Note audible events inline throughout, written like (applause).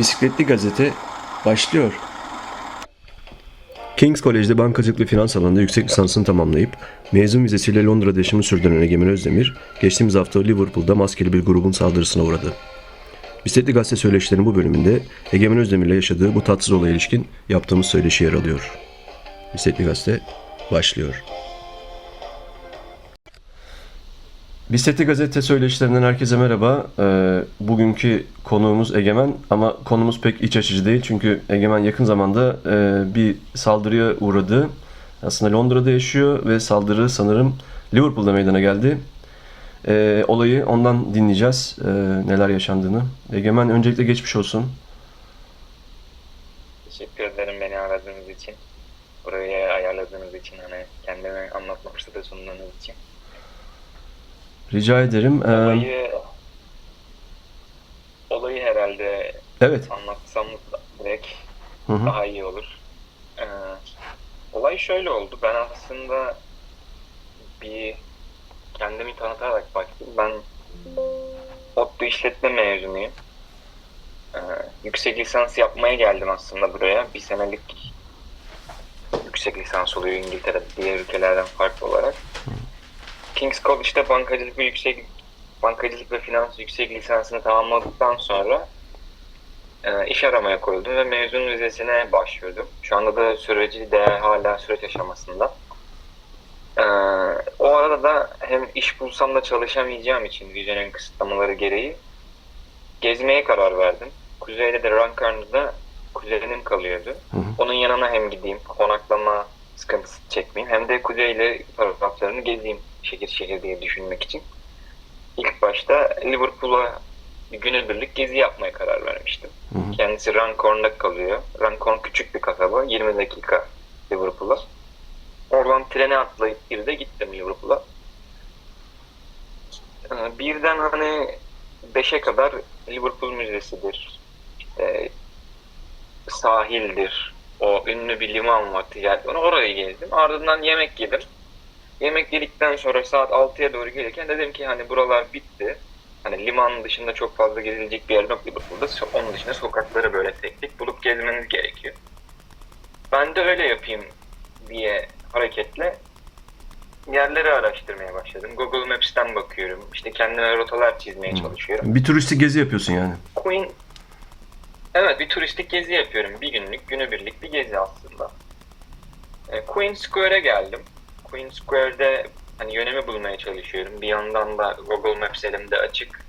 Bisikletli Gazete başlıyor. King's College'de bankacılık ve finans alanında yüksek lisansını tamamlayıp mezun vizesiyle Londra'da yaşamını sürdüren Egemen Özdemir, geçtiğimiz hafta Liverpool'da maskeli bir grubun saldırısına uğradı. Bisikletli Gazete söyleşilerinin bu bölümünde Egemen Özdemir'le yaşadığı bu tatsız olaya ilişkin yaptığımız söyleşi yer alıyor. Bisikletli Gazete başlıyor. Bisikletli Gazete söyleşilerinden herkese merhaba. Ee, bugünkü konuğumuz Egemen ama konumuz pek iç açıcı değil. Çünkü Egemen yakın zamanda e, bir saldırıya uğradı. Aslında Londra'da yaşıyor ve saldırı sanırım Liverpool'da meydana geldi. Ee, olayı ondan dinleyeceğiz. ee, neler yaşandığını. Egemen öncelikle geçmiş olsun. Teşekkür ederim beni aradığınız için. Buraya ayarladığınız için hani kendimi anlatma fırsatı sunduğunuz için. Rica ederim. Ee, Olayı olayı herhalde evet. anlatsam direkt Hı hı. daha iyi olur. Ee, olay şöyle oldu. Ben aslında bir kendimi tanıtarak başlayayım. Ben ODTÜ işletme mezunuyum. Ee, yüksek lisans yapmaya geldim aslında buraya. Bir senelik yüksek lisans oluyor İngiltere'de diğer ülkelerden farklı olarak. King's College'da bankacılık ve yüksek bankacılık ve finans yüksek lisansını tamamladıktan sonra e, iş aramaya koyuldum ve mezun vizesine başvurdum. Şu anda da süreci de hala süreç aşamasında. E, o arada da hem iş bulsam da çalışamayacağım için vizenin kısıtlamaları gereği gezmeye karar verdim. Kuzeyde de Rankarnı'da kuzenim kalıyordu. Hı hı. Onun yanına hem gideyim, konaklama sıkıntısı çekmeyeyim hem de kuzeyle taraflarını gezeyim şehir şehir diye düşünmek için. İlk başta Liverpool'a bir günübirlik gezi yapmaya karar vermiştim. Hı hı. Kendisi Runcorn'da kalıyor. Runcorn küçük bir kasaba. 20 dakika Liverpool'a. Oradan trene atlayıp bir de gittim Liverpool'a. Ee, Birden hani 5'e kadar Liverpool Müzesi'dir. İşte sahildir. O ünlü bir liman var ticaret. Orayı gezdim. Ardından yemek yedim. Yemek yedikten sonra saat 6'ya doğru gelirken dedim ki hani buralar bitti. Hani liman dışında çok fazla gezilecek bir yer yok Liverpool'da. So- Onun dışında sokakları böyle tek tek bulup gezmeniz gerekiyor. Ben de öyle yapayım diye hareketle yerleri araştırmaya başladım. Google Maps'ten bakıyorum. İşte kendime rotalar çizmeye çalışıyorum. Bir turistik gezi yapıyorsun yani. Queen Evet bir turistik gezi yapıyorum. Bir günlük, günübirlik bir gezi aslında. E, Queen Square'e geldim. Queen Square'de hani yönümü bulmaya çalışıyorum. Bir yandan da Google Maps elimde açık.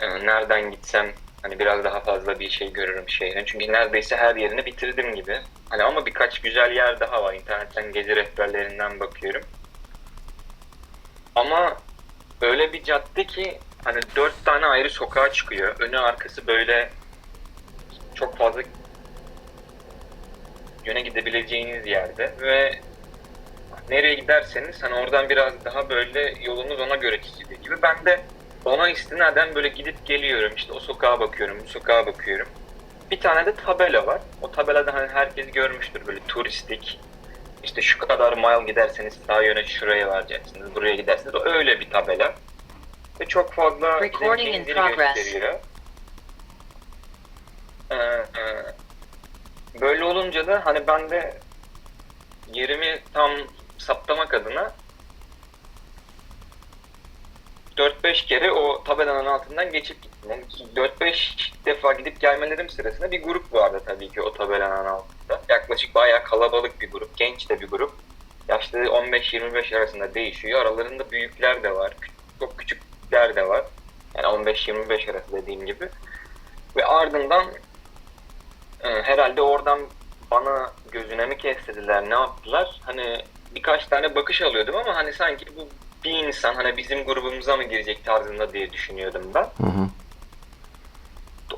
E, nereden gitsem hani biraz daha fazla bir şey görürüm şehrin. Çünkü neredeyse her yerini bitirdim gibi. Hani ama birkaç güzel yer daha var. İnternetten gezi rehberlerinden bakıyorum. Ama öyle bir cadde ki hani dört tane ayrı sokağa çıkıyor. Önü arkası böyle çok fazla yöne gidebileceğiniz yerde ve nereye giderseniz hani oradan biraz daha böyle yolunuz ona göre çiziliyor gibi. Ben de ona istinaden böyle gidip geliyorum. İşte o sokağa bakıyorum, bu sokağa bakıyorum. Bir tane de tabela var. O tabelada hani herkes görmüştür böyle turistik. İşte şu kadar mile giderseniz sağ yöne şuraya varacaksınız, buraya gidersiniz. O öyle bir tabela. Ve çok fazla Recording in progress. gösteriyor. Ee, e, böyle olunca da hani ben de yerimi tam saptamak adına 4-5 kere o tabelanın altından geçip gittim. Yani 4-5 defa gidip gelmelerim sırasında bir grup vardı tabii ki o tabelanın altında. Yaklaşık bayağı kalabalık bir grup, genç de bir grup. Yaşları 15-25 arasında değişiyor. Aralarında büyükler de var, çok küçükler de var. Yani 15-25 arası dediğim gibi. Ve ardından e, herhalde oradan bana gözüne mi kestirdiler ne yaptılar? Hani birkaç tane bakış alıyordum ama hani sanki bu bir insan hani bizim grubumuza mı girecek tarzında diye düşünüyordum ben. Hı hı.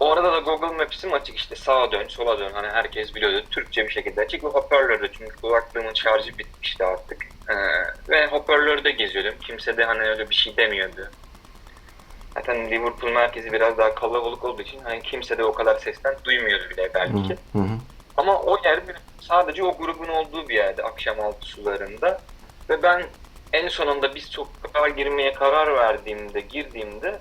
Orada da Google Maps'im açık işte sağa dön sola dön hani herkes biliyordu Türkçe bir şekilde açık ve hoparlörde çünkü kulaklığımın şarjı bitmişti artık. Ee, ve hoparlörde geziyordum kimse de hani öyle bir şey demiyordu. Zaten Liverpool merkezi biraz daha kalabalık olduğu için hani kimse de o kadar sesten duymuyordu bile belki. Hı hı. Ama o yer bir- sadece o grubun olduğu bir yerde akşam altı sularında. Ve ben en sonunda bir sokağa girmeye karar verdiğimde, girdiğimde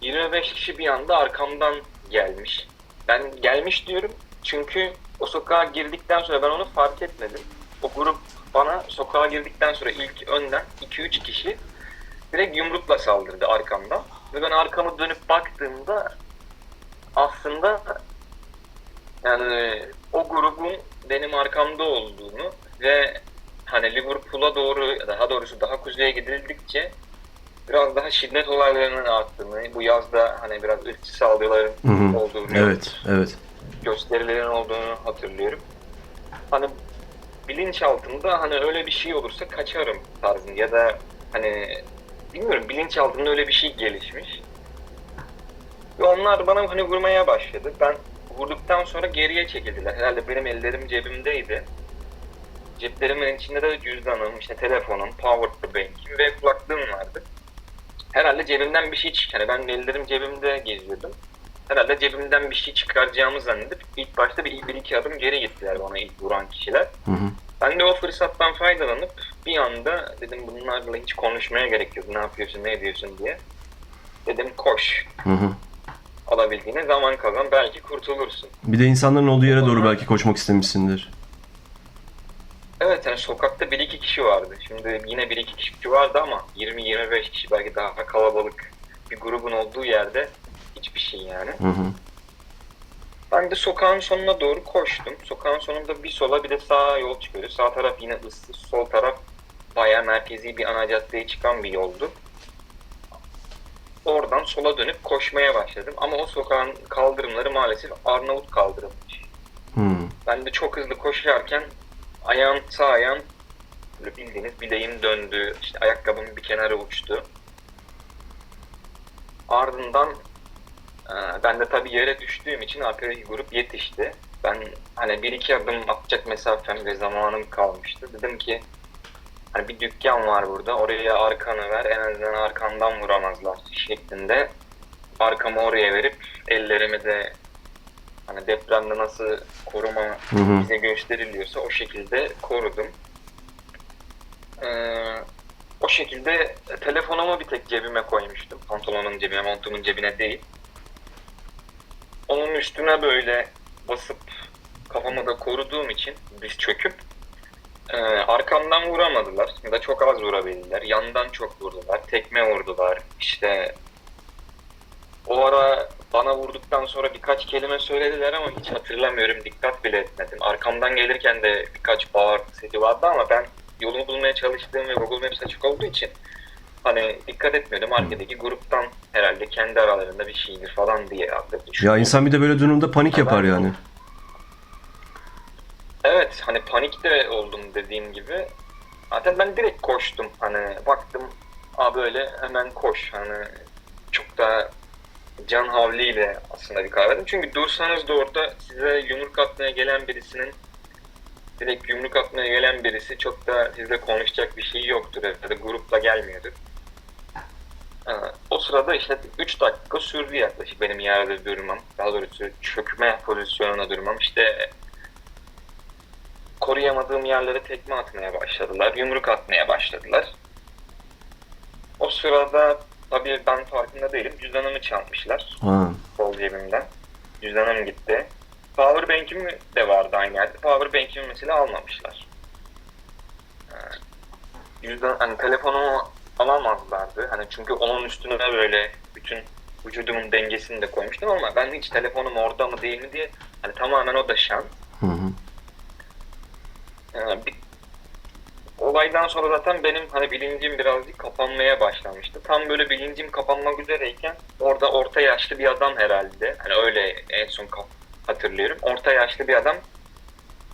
25 kişi bir anda arkamdan gelmiş. Ben gelmiş diyorum çünkü o sokağa girdikten sonra ben onu fark etmedim. O grup bana sokağa girdikten sonra ilk önden 2-3 kişi direkt yumrukla saldırdı arkamdan. Ve ben arkamı dönüp baktığımda aslında yani o grubun benim arkamda olduğunu ve hani Liverpool'a doğru daha doğrusu daha kuzeye gidildikçe biraz daha şiddet olaylarının arttığını, bu yazda hani biraz ırkçı saldırıların Hı hı. olduğunu, Evet, evet. gösterilerin olduğunu hatırlıyorum. Hani bilinçaltımda hani öyle bir şey olursa kaçarım tarzında ya da hani bilmiyorum bilinçaltımda öyle bir şey gelişmiş. Ve onlar bana hani vurmaya başladı. Ben vurduktan sonra geriye çekildiler. Herhalde benim ellerim cebimdeydi. Ceplerimin içinde de cüzdanım, işte telefonum, power bank'im ve kulaklığım vardı. Herhalde cebimden bir şey çık. Hani ben ellerim cebimde geziyordum. Herhalde cebimden bir şey çıkaracağımı zannedip ilk başta bir, bir iki adım geri gittiler bana ilk vuran kişiler. Hı hı. Ben de o fırsattan faydalanıp bir anda dedim bunlarla hiç konuşmaya gerek yok. Ne yapıyorsun, ne ediyorsun diye. Dedim koş. Hı hı. Alabildiğine zaman kazan belki kurtulursun. Bir de insanların olduğu yere doğru belki koşmak istemişsindir. Evet yani sokakta bir iki kişi vardı. Şimdi yine bir iki kişi vardı ama 20-25 kişi belki daha kalabalık bir grubun olduğu yerde hiçbir şey yani. Hı hı. Ben de sokağın sonuna doğru koştum. Sokağın sonunda bir sola bir de sağa yol çıkıyordu. Sağ taraf yine ıssız, sol taraf bayağı merkezi bir ana caddeye çıkan bir yoldu. Oradan sola dönüp koşmaya başladım. Ama o sokağın kaldırımları maalesef Arnavut kaldırımmış. Hı. Ben de çok hızlı koşarken ayağım sağ ayağım böyle bildiğiniz bileğim döndü. İşte ayakkabım bir kenara uçtu. Ardından e, ben de tabii yere düştüğüm için arkadaki grup yetişti. Ben hani bir iki adım atacak mesafem ve zamanım kalmıştı. Dedim ki hani bir dükkan var burada oraya arkanı ver en azından arkandan vuramazlar şeklinde arkamı oraya verip ellerimi de hani depremde nasıl koruma Hı hı. bize gösteriliyorsa o şekilde korudum. Ee, o şekilde telefonumu bir tek cebime koymuştum. Pantolonun cebine, montumun cebine değil. Onun üstüne böyle basıp kafamı da koruduğum için diz çöküp e, arkamdan vuramadılar ya da çok az vurabildiler. Yandan çok vurdular, tekme vurdular. İşte o ara bana vurduktan sonra birkaç kelime söylediler ama hiç hatırlamıyorum. Dikkat bile etmedim. Arkamdan gelirken de birkaç bağırtı sesi vardı ama ben yolumu bulmaya çalıştığım ve Google Maps açık olduğu için hani dikkat etmiyordum. Arkadaki gruptan herhalde kendi aralarında bir şeydir falan diye artık Ya insan bir de böyle durumda panik yapar yani. Evet hani panik de oldum dediğim gibi. Zaten ben direkt koştum. Hani baktım Aa böyle hemen koş. Hani çok da can havliyle aslında bir verdim. Çünkü dursanız da orada size yumruk atmaya gelen birisinin direkt yumruk atmaya gelen birisi çok da sizle konuşacak bir şey yoktur. Ya da grupla gelmiyordur. Ee, O sırada işte 3 dakika sürdü yaklaşık benim yerde durmam. Daha doğrusu çökme pozisyonuna durmam. İşte koruyamadığım yerlere tekme atmaya başladılar. Yumruk atmaya başladılar. O sırada tabii ben farkında değilim. Cüzdanımı çalmışlar Ha. sol cebimden. Cüzdanım gitti. Powerbank'im de vardı aynı yerde. Powerbank'imi mesela almamışlar. Cüzdan, hani telefonumu alamazlardı. Hani çünkü onun üstüne böyle bütün vücudumun dengesini de koymuştum ama ben hiç telefonum orada mı değil mi diye hani tamamen o da şans. Hı hı. Yani bir, olaydan sonra zaten benim hani bilincim birazcık kapanmaya başlamıştı. Tam böyle bilincim kapanmak üzereyken orada orta yaşlı bir adam herhalde. Hani öyle en son hatırlıyorum. Orta yaşlı bir adam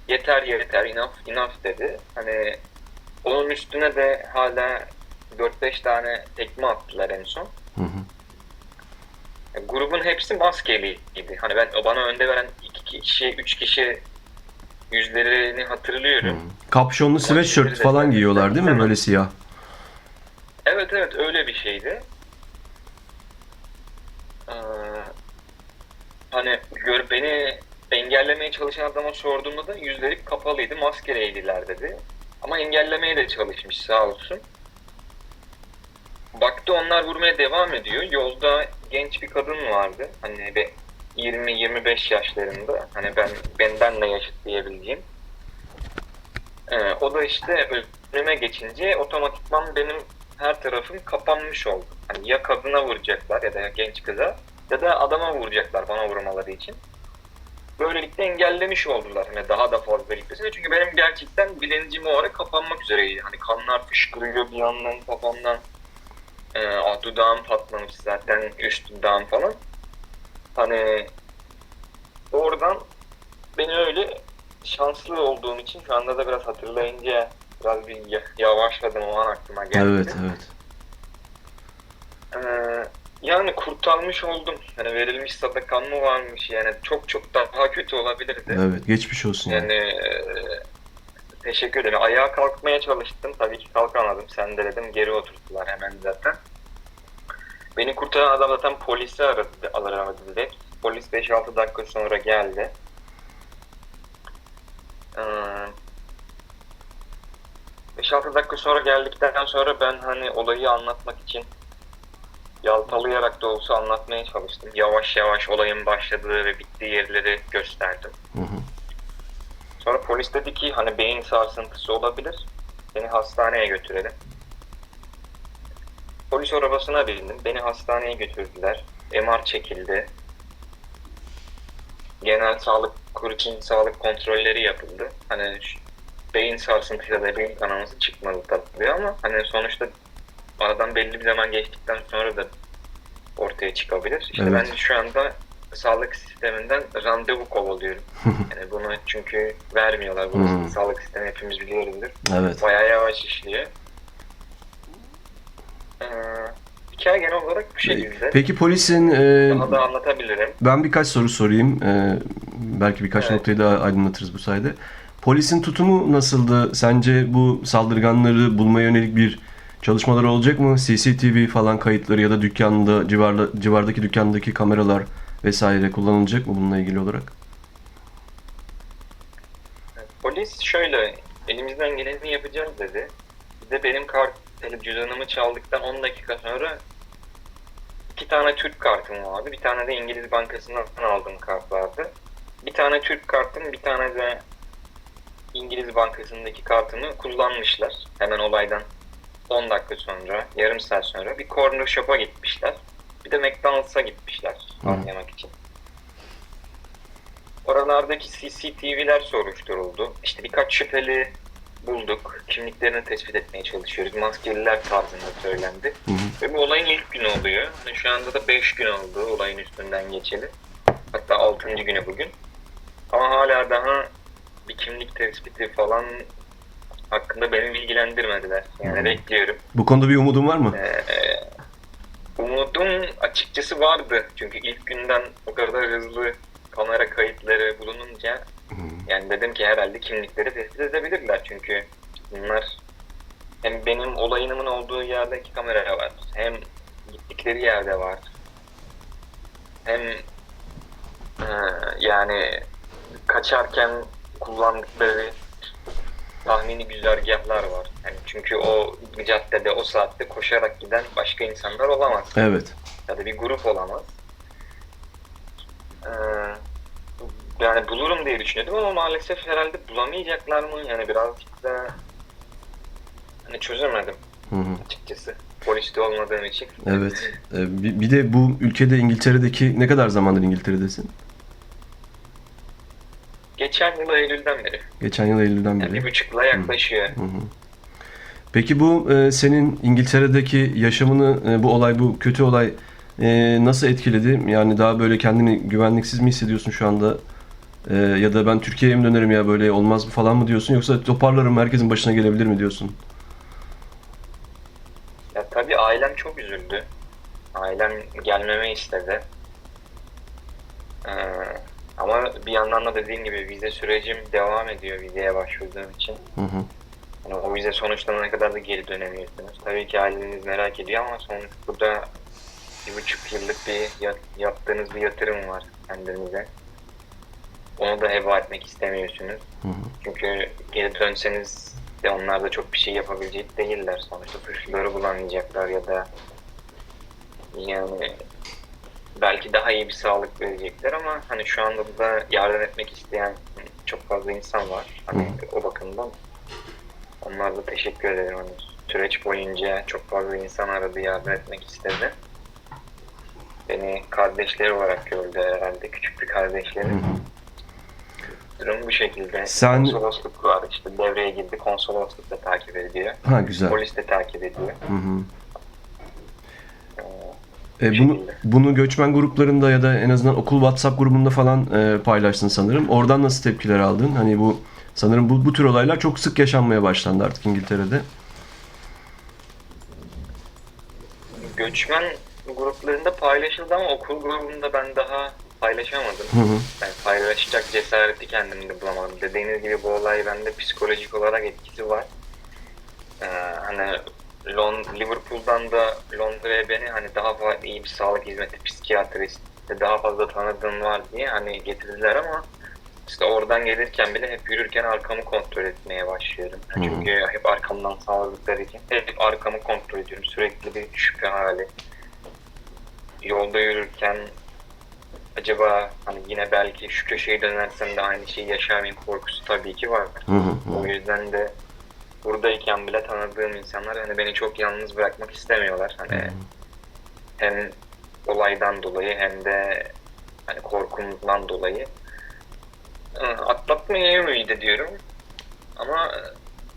yeter yeter enough enough dedi. Hani onun üstüne de hala 4-5 tane tekme attılar en son. Hı hı. Yani grubun hepsi maskeliydi. Hani ben bana önde veren iki kişi, üç kişi yüzlerini hatırlıyorum. Kapşonlu sweatshirt falan giyiyorlar değil mi böyle siyah? Evet evet öyle bir şeydi. Ee, hani gör beni engellemeye çalışan adama sorduğumda da yüzleri kapalıydı, maskeleydiler dedi. Ama engellemeye de çalışmış sağ olsun. Baktı onlar vurmaya devam ediyor. Yolda genç bir kadın vardı. Hani bir 20-25 yaşlarında. Hani ben benden de yaşıt diyebileceğim. Ee, o da işte önüme geçince otomatikman benim her tarafım kapanmış oldu. Hani ya kadına vuracaklar ya da genç kıza ya da adama vuracaklar bana vurmaları için. Böylelikle engellemiş oldular hani daha da fazla gitmesini. Çünkü benim gerçekten bilincim o ara kapanmak üzereydi. Hani kanlar fışkırıyor bir yandan kafamdan. Ee, ah, dudağım patlamış zaten üst dudağım falan. Hani oradan beni öyle şanslı olduğum için şu anda da biraz hatırlayınca biraz bir ya- yavaşladım o an aklıma geldi. Evet, evet. Ee, yani kurtarmış oldum. Hani verilmiş sadakan mı varmış yani çok çok daha kötü olabilirdi. Evet, geçmiş olsun yani. Yani e, teşekkür ederim. Ayağa kalkmaya çalıştım. Tabii ki kalkamadım. Sen de dedim geri oturttular hemen zaten. Beni kurtaran adam zaten polisi aradı, aradı direkt. Polis 5-6 dakika sonra geldi. Ee, 5-6 dakika sonra geldikten sonra ben hani olayı anlatmak için yalpalayarak da olsa anlatmaya çalıştım. Yavaş yavaş olayın başladığı ve bittiği yerleri gösterdim. Hı hı. Sonra polis dedi ki hani beyin sarsıntısı olabilir. Beni hastaneye götürelim. Polis arabasına bindim. Beni hastaneye götürdüler. MR çekildi. Genel sağlık rutin sağlık kontrolleri yapıldı. Hani beyin sarsıntıyla da beyin kanaması çıkmadı tabii ama hani sonuçta aradan belli bir zaman geçtikten sonra da ortaya çıkabilir. İşte Evet. ben şu anda sağlık sisteminden randevu kovalıyorum. (laughs) Yani bunu çünkü vermiyorlar. Bu Hmm. sağlık sistemi hepimiz biliyoruzdur. Evet. Bayağı yavaş işliyor. Ee, hikaye genel olarak bu şekilde. Peki polisin e, Daha da anlatabilirim. ben birkaç soru sorayım. E, belki birkaç Evet. noktayı daha aydınlatırız bu sayede. Polisin tutumu nasıldı? Sence bu saldırganları bulmaya yönelik bir çalışmaları olacak mı? CCTV falan kayıtları ya da dükkanda, civarda, civardaki dükkandaki kameralar vesaire kullanılacak mı bununla ilgili olarak? Polis şöyle elimizden geleni yapacağız dedi. Bir de benim kart cüzdanımı çaldıktan 10 dakika sonra iki tane Türk kartım vardı. Bir tane de İngiliz Bankası'ndan aldığım kart vardı. Bir tane Türk kartım, bir tane de İngiliz Bankası'ndaki kartımı kullanmışlar. Hemen olaydan 10 dakika sonra, yarım saat sonra bir corner shop'a gitmişler. Bir de McDonald's'a gitmişler anlamak için. Oralardaki CCTV'ler soruşturuldu. İşte birkaç şüpheli bulduk. Kimliklerini tespit etmeye çalışıyoruz. Maskeliler tarzında söylendi. Hı hı. Ve bu olayın ilk günü oluyor. Yani şu anda da 5 gün oldu olayın üstünden geçeli. Hatta 6. günü bugün. Ama hala daha bir kimlik tespiti falan hakkında beni bilgilendirmediler. Yani Hı. bekliyorum. Bu konuda bir umudun var mı? Ee, umudum açıkçası vardı. Çünkü ilk günden o kadar hızlı kamera kayıtları bulununca. Yani dedim ki herhalde kimlikleri tespit edebilirler. Çünkü bunlar hem benim olayımın olduğu yerde iki kamera var. Hem gittikleri yerde var. Hem e, yani kaçarken kullandıkları tahmini güzergahlar var. Yani çünkü o caddede o saatte koşarak giden başka insanlar olamaz. Evet. Ya da bir grup olamaz. Ee, yani bulurum diye düşünüyordum ama maalesef herhalde bulamayacaklar mı? Yani birazcık da hani çözemedim Hı hı. açıkçası. Poliste olmadığım için. Evet. Ee, Bir bir de bu ülkede İngiltere'deki ne kadar zamandır İngiltere'desin? Geçen yıl Eylül'den beri. Geçen yıl Eylül'den Yani bir beri. buçukla yaklaşıyor. Hı hı. Peki bu e, senin İngiltere'deki yaşamını, e, bu olay, bu kötü olay e, nasıl etkiledi? Yani daha böyle kendini güvenliksiz mi hissediyorsun şu anda? E, ya da ben Türkiye'ye mi dönerim ya böyle olmaz mı falan mı diyorsun? Yoksa toparlarım herkesin başına gelebilir mi diyorsun? Ya tabii ailem çok üzüldü. Ailem gelmemi istedi. Ee, ama bir yandan da dediğim gibi vize sürecim devam ediyor vizeye başvurduğum için. Hı hı. Yani o vize sonuçlanana kadar da geri dönemiyorsunuz. Tabii ki aileniz merak ediyor ama sonuçta burada bir buçuk yıllık bir yat- yaptığınız bir yatırım var kendinize. Onu da heba etmek istemiyorsunuz. Hı hı. Çünkü geri dönseniz de onlar da çok bir şey yapabilecek değiller. Sonuçta suçluları bulamayacaklar ya da yani belki daha iyi bir sağlık verecekler ama hani şu anda da yardım etmek isteyen çok fazla insan var. Hani o bakımdan onlara da teşekkür ederim. Hani süreç boyunca çok fazla insan aradı, yardım etmek istedi. Beni kardeşleri olarak gördü herhalde, küçük bir kardeşleri. Hı hı. Durum bu şekilde. Sen- Konsolosluk var işte devreye girdi, konsolosluk da takip ediyor. Ha güzel. Polis de takip ediyor. Hı hı. Ee, E, Bu bunu, bunu göçmen gruplarında ya da en azından okul WhatsApp grubunda falan e, paylaştın sanırım. Oradan nasıl tepkiler aldın? Hani bu sanırım bu, bu tür olaylar çok sık yaşanmaya başlandı artık İngiltere'de. Göçmen gruplarında paylaşıldı ama okul grubunda ben daha paylaşamadım. Hı hı. Ben paylaşacak cesareti kendimde bulamadım. Dediğiniz gibi bu olay bende psikolojik olarak etkisi var. Ee, hani Lon Liverpool'dan da Londra'ya beni hani daha fa- iyi bir sağlık hizmeti, psikiyatrist daha fazla tanıdığım var diye hani getirdiler ama işte oradan gelirken bile hep yürürken arkamı kontrol etmeye başlıyorum. Hı hı. Çünkü hep arkamdan sağladıkları için hep arkamı kontrol ediyorum. Sürekli bir şüphe hali. Yolda yürürken acaba hani yine belki şu köşeyi dönersem de aynı şeyi yaşar mıyım korkusu tabii ki var. Hı hı. hı. O yüzden de buradayken bile tanıdığım insanlar hani beni çok yalnız bırakmak istemiyorlar. Hani hem olaydan dolayı hem de hani korkumdan dolayı atlatmayı ümit ediyorum. Ama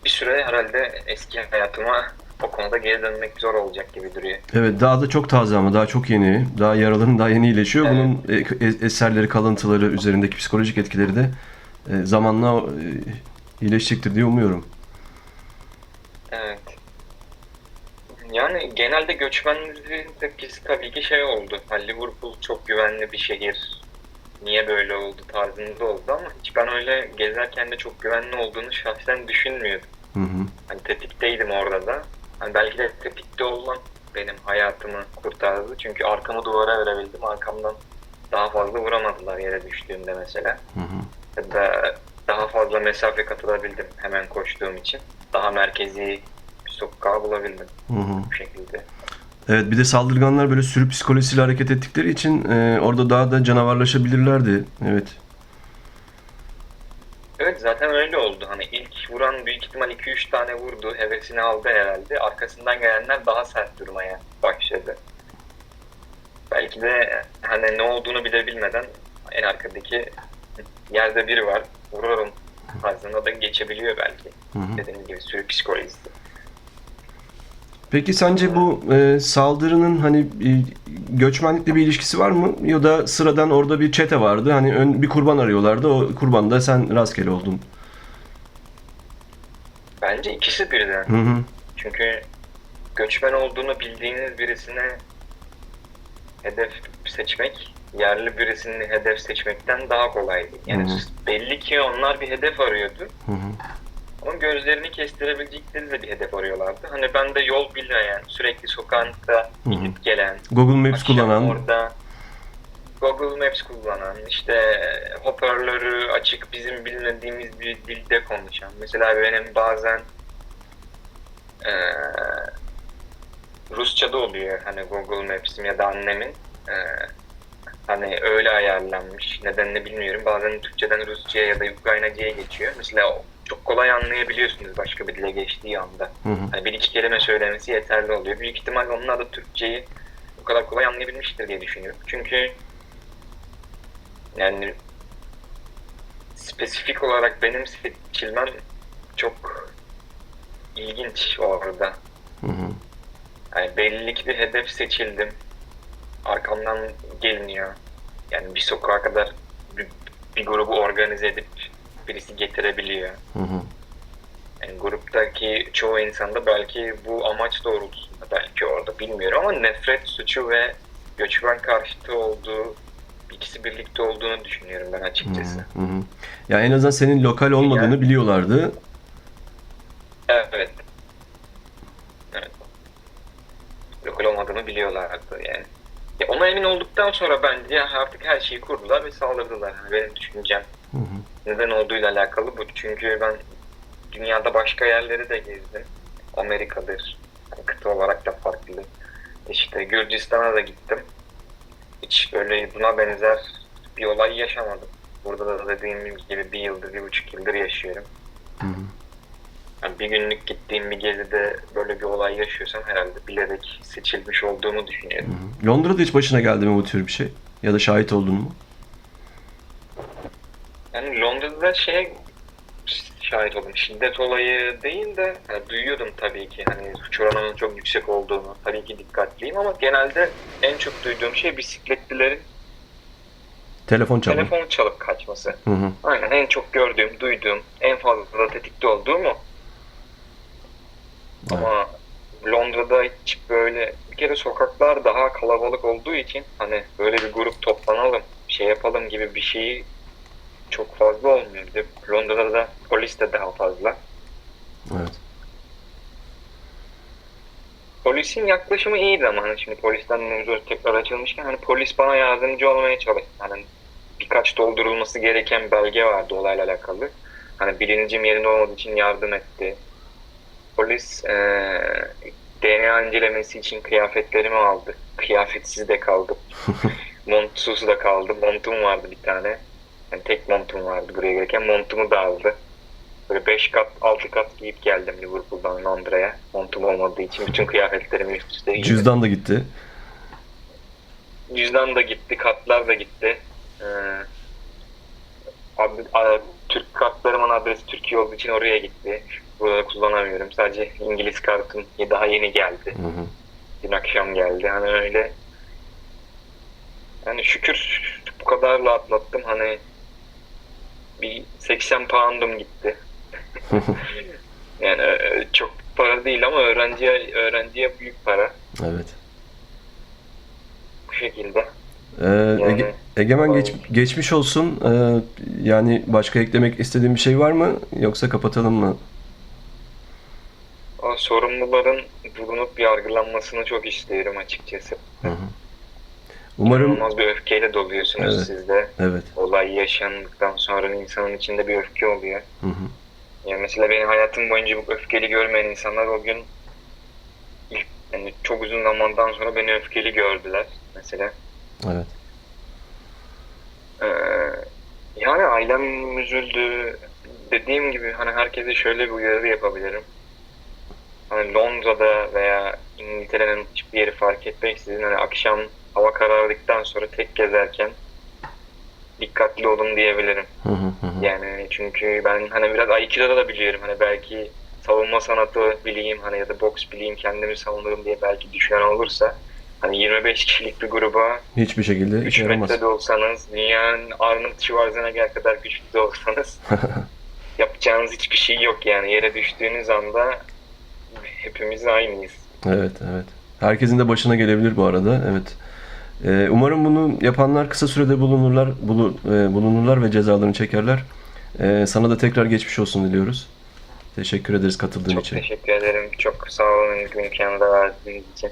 bir süre herhalde eski hayatıma o konuda geri dönmek zor olacak gibi duruyor. Evet daha da çok taze ama daha çok yeni. Daha yaraların daha yeni iyileşiyor. Evet. Bunun e- e- eserleri, kalıntıları, üzerindeki psikolojik etkileri de e, zamanla iyileşecektir diye umuyorum. Evet. Yani genelde göçmenlerin tepkisi tabii ki şey oldu. Ha, Liverpool çok güvenli bir şehir. Niye böyle oldu tarzında oldu ama hiç ben öyle gezerken de çok güvenli olduğunu şahsen düşünmüyordum. Hı hı. Hani tetikteydim orada da. Hani belki de tetikte olan benim hayatımı kurtardı. Çünkü arkamı duvara verebildim. Arkamdan daha fazla vuramadılar yere düştüğümde mesela. Hı hı. Ya da daha fazla mesafe katılabildim hemen koştuğum için. Daha merkezi bir sokağı bulabildim Hı hı. bu şekilde. Evet bir de saldırganlar böyle sürü psikolojisiyle hareket ettikleri için e, orada daha da canavarlaşabilirlerdi. Evet. Evet zaten öyle oldu. Hani ilk vuran büyük ihtimal 2-3 tane vurdu. Hevesini aldı herhalde. Arkasından gelenler daha sert durmaya başladı. Belki de hani ne olduğunu bile bilmeden en arkadaki yerde biri var. Vururum tarzında da geçebiliyor belki. Hı hı. Dediğim gibi sürü psikolojisi. Peki sence bu e, saldırının hani e, göçmenlikle bir ilişkisi var mı? Ya da sıradan orada bir çete vardı. Hani ön, bir kurban arıyorlardı. O kurban da sen rastgele oldun. Bence ikisi birden. Hı hı. Çünkü göçmen olduğunu bildiğiniz birisine hedef seçmek yerli birisini hedef seçmekten daha kolaydı. Yani Hı hı. belli ki onlar bir hedef arıyordu. Hı hı. Ama gözlerini kestirebilecekleri de bir hedef arıyorlardı. Hani ben de yol bilmeyen, sürekli sokakta gidip gelen, Google Maps kullanan. orada Google Maps kullanan, işte hoparlörü açık bizim bilmediğimiz bir dilde konuşan. Mesela benim bazen eee Rusça'da oluyor hani Google Maps'im ya da annemin. Eee, hani öyle ayarlanmış. Nedenini bilmiyorum. Bazen Türkçeden Rusça'ya ya da Ukraynaca'ya geçiyor. Mesela çok kolay anlayabiliyorsunuz başka bir dile geçtiği anda. Hı hı. Hani bir iki kelime söylemesi yeterli oluyor. Büyük ihtimal onlar da Türkçeyi bu kadar kolay anlayabilmiştir diye düşünüyorum. Çünkü yani spesifik olarak benim seçilmem çok ilginç orada. Hı hı. Yani belli ki bir hedef seçildim. Arkamdan geliniyor. Yani bir sokağa kadar bir, bir grubu organize edip birisi getirebiliyor. Hı hı. Yani gruptaki çoğu insanda belki bu amaç doğrultusunda belki orada bilmiyorum ama nefret suçu ve göçmen karşıtı olduğu ikisi birlikte olduğunu düşünüyorum ben açıkçası. Hı hı. Ya en azından senin lokal olmadığını biliyorlardı. Evet. Evet. Lokal olmadığını biliyorlardı yani. Ya ona emin olduktan sonra bence artık her şeyi kurdular ve saldırdılar. Yani benim düşüncem Hı hı. Neden olduğuyla alakalı bu. Çünkü ben dünyada başka yerleri de gezdim. Amerika'dır. Kıta olarak da farklı. İşte Gürcistan'a da gittim. hiç böyle buna benzer bir olay yaşamadım. Burada da dediğim gibi bir yıldır, bir buçuk yıldır yaşıyorum. Hı hı. Yani bir günlük gittiğim bir gezide böyle bir olay yaşıyorsam herhalde bilerek seçilmiş olduğumu düşünüyorum. Hı hı. Londra'da hiç başına geldi mi bu tür bir şey? Ya da şahit oldun mu? Yani Londra'da şeye şahit oldum. Şiddet olayı değil de hani duyuyordum tabii ki hani suç oranının çok yüksek olduğunu. Tabii ki dikkatliyim ama genelde en çok duyduğum şey bisikletlilerin Telefon çalma. telefon çalıp kaçması. Hı hı. Aynen en çok gördüğüm, duyduğum, en fazla da tetikte olduğum o. Evet. Ama Londra'da hiç böyle bir kere sokaklar daha kalabalık olduğu için hani böyle bir grup toplanalım, şey yapalım gibi bir şeyi çok fazla olmuyor. Bir de Londra'da da polis de daha fazla. Evet. Polisin yaklaşımı iyiydi ama hani şimdi polisten mevzu tekrar açılmışken hani polis bana yardımcı olmaya çalıştı. Hani birkaç doldurulması gereken belge vardı olayla alakalı. Hani bilincim yerinde olmadığı için yardım etti. Polis eee DNA incelemesi için kıyafetlerimi aldı. Kıyafetsiz de kaldım. (laughs) Montsuz da kaldım. Montum vardı bir tane. Yani tek montum vardı buraya gelirken. Montumu da aldı. Böyle 5 kat, 6 kat giyip geldim Liverpool'dan Londra'ya. Montum olmadığı için bütün (laughs) kıyafetlerimi üst üste giydim. Cüzdan da gitti. Cüzdan da gitti, katlar da gitti. Ee, ad- a- Türk kartlarımın adresi Türkiye olduğu için oraya gitti. Burada kullanamıyorum. Sadece İngiliz kartım daha yeni geldi. Hı hı. Dün akşam geldi. Hani öyle. Yani şükür bu kadarla atlattım. Hani bir 80 pound'um gitti. (laughs) Yani e, çok para değil ama öğrenciye öğrenciye büyük para. Evet. Bu şekilde. Ee, Ege- Egemen geç- geçmiş olsun. Ee, yani başka eklemek istediğin bir şey var mı? Yoksa kapatalım mı? O sorumluların bulunup yargılanmasını çok istiyorum açıkçası. Hı hı. Umarım İnanılmaz bir öfkeyle doluyorsunuz Evet. siz de. evet. Olay yaşandıktan sonra insanın içinde bir öfke oluyor. Hı hı. Yani mesela benim hayatım boyunca bu öfkeli görmeyen insanlar o gün ilk, yani çok uzun zamandan sonra beni öfkeli gördüler mesela. Evet. Ee, yani ailem üzüldü. Dediğim gibi hani herkese şöyle bir uyarı yapabilirim. Hani Londra'da veya İngiltere'nin hiçbir yeri fark etmeksizin hani akşam hava karardıktan sonra tek gezerken dikkatli olun diyebilirim. Hı hı hı hı. Yani çünkü ben hani biraz Aikido'da da biliyorum hani belki savunma sanatı bileyim hani ya da boks bileyim kendimi savunurum diye belki düşünen olursa hani 25 kişilik bir gruba Hiçbir şekilde 3 işe yaramaz. metrede olsanız dünyanın Arnold Schwarzenegger kadar güçlü de olsanız (laughs) yapacağınız hiçbir şey yok yani yere düştüğünüz anda hepimiz aynıyız. Evet, evet. Herkesin de başına gelebilir bu arada. Evet. Ee, umarım bunu yapanlar kısa sürede bulunurlar, bulu- e, bulunurlar ve cezalarını çekerler. Ee, sana da tekrar geçmiş olsun diliyoruz. Teşekkür ederiz katıldığın Çok için. teşekkür ederim. Çok sağ olun bu imkanı da verdiğiniz için.